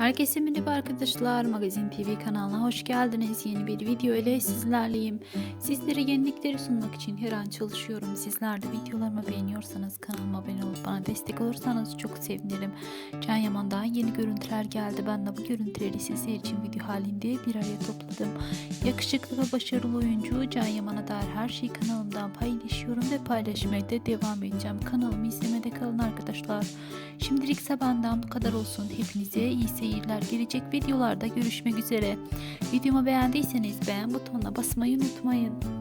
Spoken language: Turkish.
Herkese merhaba arkadaşlar. Magazin TV kanalına hoş geldiniz. Yeni bir video ile sizlerleyim. Sizlere yenilikleri sunmak için her an çalışıyorum. Sizler de videolarımı beğeniyorsanız kanalıma abone olup bana destek olursanız çok sevinirim. Can Yaman'dan yeni görüntüler geldi. Ben de bu görüntüleri sizler için video halinde bir araya topladım. Yakışıklı ve başarılı oyuncu Can Yaman'a dair her şeyi kanalımdan paylaşıyorum ve paylaşmaya da devam edeceğim. Kanalımı izlemede kalın arkadaşlar. Şimdilik ise benden bu kadar olsun. Hepinize iyi seyirler. Gelecek videolarda görüşmek üzere. Videomu beğendiyseniz beğen butonuna basmayı unutmayın.